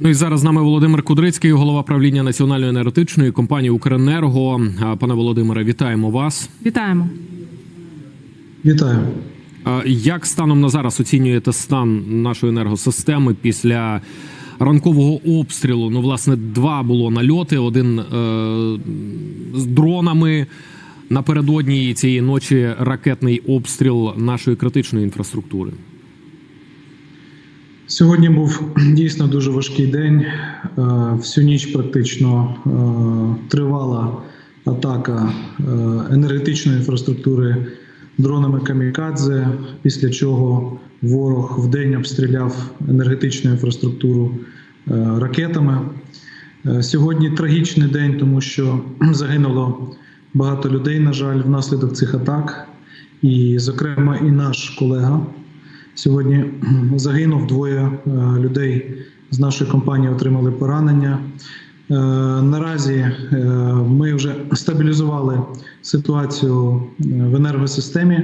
Ну і зараз з нами Володимир Кудрицький, голова правління національної енергетичної компанії Укренерго. Пане Володимире, вітаємо вас. Вітаємо. Вітаю. Як станом на зараз оцінюєте стан нашої енергосистеми після ранкового обстрілу? Ну, власне, два було нальоти: один е, з дронами. Напередодні цієї ночі ракетний обстріл нашої критичної інфраструктури. Сьогодні був дійсно дуже важкий день. Е, Всю ніч практично е, тривала атака е, енергетичної інфраструктури дронами камікадзе, після чого ворог вдень обстріляв енергетичну інфраструктуру ракетами. Сьогодні трагічний день, тому що загинуло багато людей, на жаль, внаслідок цих атак. І, зокрема, і наш колега Сьогодні загинув двоє е, людей з нашої компанії отримали поранення. Е, Наразі е, ми вже стабілізували ситуацію в енергосистемі.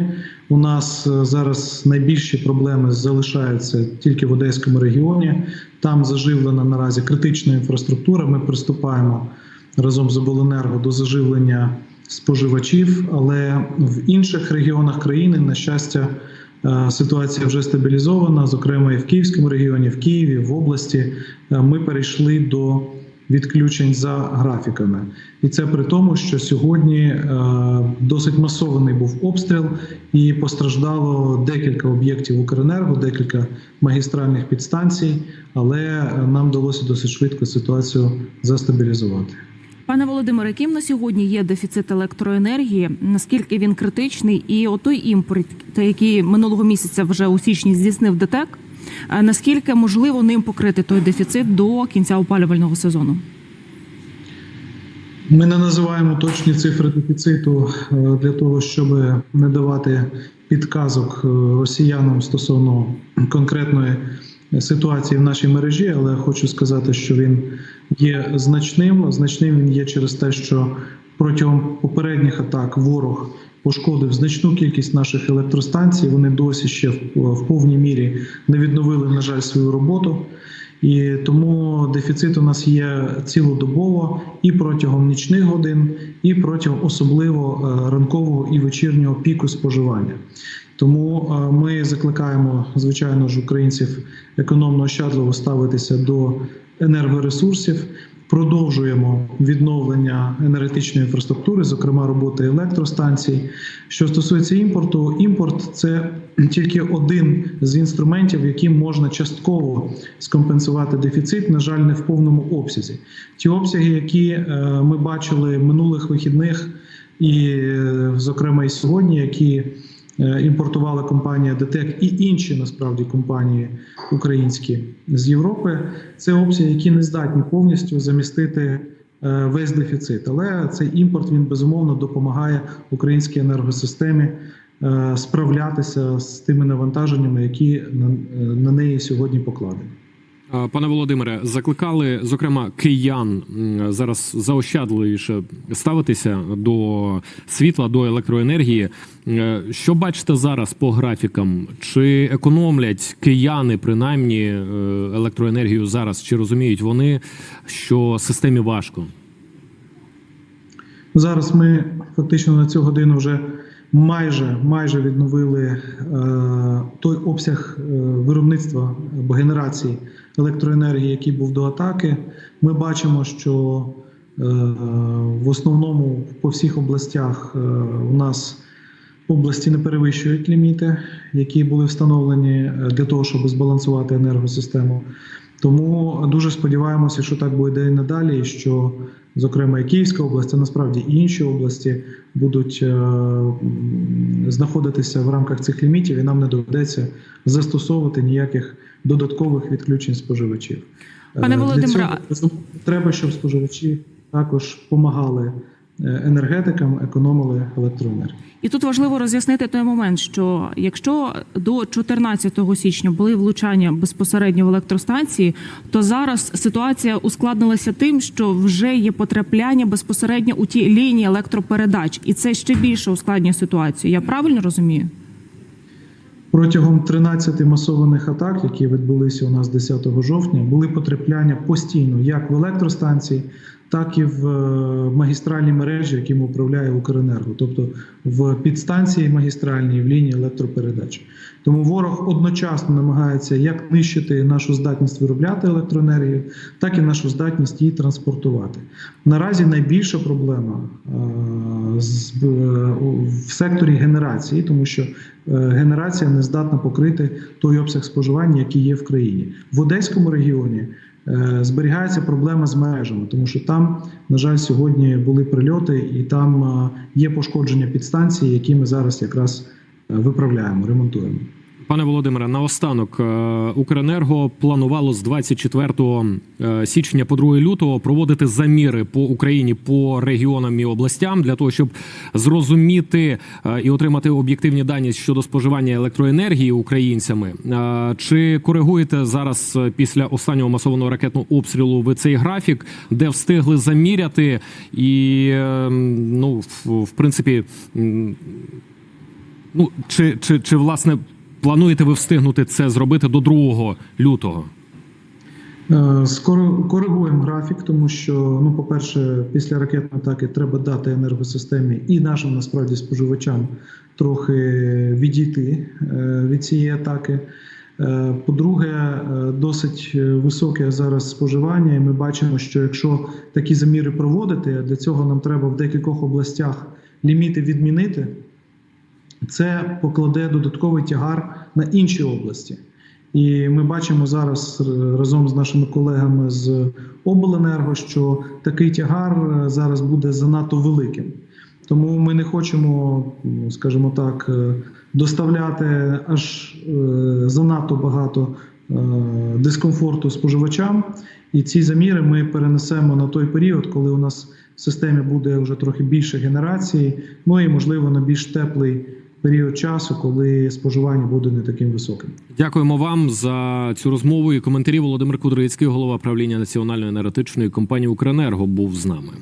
У нас зараз найбільші проблеми залишаються тільки в Одеському регіоні. Там заживлена наразі критична інфраструктура. Ми приступаємо разом з обленерго до заживлення споживачів, але в інших регіонах країни, на щастя, Ситуація вже стабілізована, зокрема і в Київському регіоні, в Києві, в області. Е, Ми перейшли до відключень за графіками, і це при тому, що сьогодні е, досить масований був обстріл, і постраждало декілька об'єктів Укренерго, декілька магістральних підстанцій, але е, нам вдалося досить швидко ситуацію застабілізувати. Пане Володимире, яким на сьогодні є дефіцит електроенергії? Наскільки він критичний? І отой імпорт, який минулого місяця вже у січні здійснив ДТЕК, е, наскільки можливо ним покрити той дефіцит до кінця опалювального сезону? Ми не називаємо точні цифри дефіциту е, для того, щоб не давати підказок е, росіянам стосовно конкретної ситуації в нашій мережі, але хочу сказати, що він є значним. Значним він є через те, що протягом попередніх атак ворог пошкодив значну кількість наших електростанцій. Вони досі ще в в повній мірі не відновили, на жаль, свою роботу. І тому дефіцит у нас є цілодобово і протягом нічних годин, і протягом особливо е, ранкового і вечірнього піку споживання. Тому е, ми закликаємо, звичайно ж, українців економно ощадливо ставитися до енергоресурсів. Продовжуємо відновлення енергетичної інфраструктури, зокрема роботи електростанцій. Що стосується імпорту, імпорт це тільки один з інструментів, яким можна частково скомпенсувати дефіцит, на жаль, не в повному обсязі. Ті обсяги, які е, ми бачили минулих вихідних, і, е, зокрема, і сьогодні, які імпортувала компанія ДТЕК і інші насправді компанії українські з Європи, це опції, які не здатні повністю замістити е, весь дефіцит. Але цей імпорт він безумовно допомагає українській енергосистемі е, справлятися з тими навантаженнями, які е, на неї сьогодні покладені. А, Пане Володимире, закликали зокрема киян зараз заощадливіше ставитися до світла, до електроенергії. Е, Що бачите зараз по графікам? Чи економлять кияни принаймні е, електроенергію зараз? Чи розуміють вони, що системі важко? Зараз ми фактично на цю годину вже майже майже відновили е, той обсяг е, виробництва або генерації електроенергії, який був до атаки. Ми бачимо, що е, в основному по всіх областях е, у нас області не перевищують ліміти, які були встановлені е, для того, щоб збалансувати енергосистему. Тому дуже сподіваємося, що так буде і надалі, що, зокрема, і Київська область, а насправді і інші області будуть знаходитися в рамках цих лімітів, і нам не доведеться застосовувати ніяких додаткових відключень споживачів. Е, Пане Володимире, треба, щоб споживачі також допомагали енергетикам, економили електроенергію. І тут важливо роз'яснити той момент, що якщо до 14 січня були влучання безпосередньо в електростанції, то зараз ситуація ускладнилася тим, що вже є потрапляння безпосередньо у ті лінії електропередач, і це ще більше ускладнює ситуацію. Я правильно розумію? Протягом 13 масованих атак, які відбулися у нас 10 жовтня, були потрапляння постійно як в електростанції, так і в е, магістральні мережі, якими управляє Укренерго, тобто в підстанції магістральній, в лінії електропередач. Тому ворог одночасно намагається як нищити нашу здатність виробляти електроенергію, так і нашу здатність її транспортувати. Наразі найбільша проблема е, е, в секторі генерації, тому що генерація не здатна покрити той обсяг споживання, який є в країні. В Одеському регіоні зберігається проблема з мережами, тому що там, на жаль, сьогодні були прильоти, і там е, є пошкодження підстанції, які ми зараз якраз е, виправляємо, ремонтуємо. Пане Володимире, наостанок е, Укренерго планувало з 24 е, січня по 2 лютого проводити заміри по Україні по регіонам і областям для того, щоб зрозуміти е, і отримати об'єктивні дані щодо споживання електроенергії українцями. Чи коригуєте зараз після останнього масованого ракетного обстрілу ви цей графік, де встигли заміряти, і ну в принципі. Ну, чи, чи, чи власне плануєте ви встигнути це зробити до 2 лютого? Е, Скоро коригуємо графік, тому що, ну, по-перше, після ракетної атаки треба дати енергосистемі і нашим насправді споживачам трохи відійти е, від цієї атаки. Е, По-друге, досить високе зараз споживання, і ми бачимо, що якщо такі заміри проводити, для цього нам треба в декількох областях ліміти відмінити. Це покладе додатковий тягар на інші області. І ми бачимо зараз разом з нашими колегами з обленерго, що такий тягар е, зараз буде занадто великим. Тому ми не хочемо, ну, скажімо так, е, доставляти аж е, занадто багато дискомфорту споживачам. І ці заміри ми перенесемо на той період, коли у нас в системі буде вже трохи більше генерації, ну і можливо на більш теплий період часу, коли споживання буде не таким високим. Дякуємо вам за цю розмову і коментарі. Володимир Кудрицький, голова правління національної енергетичної компанії Укренерго, був з нами.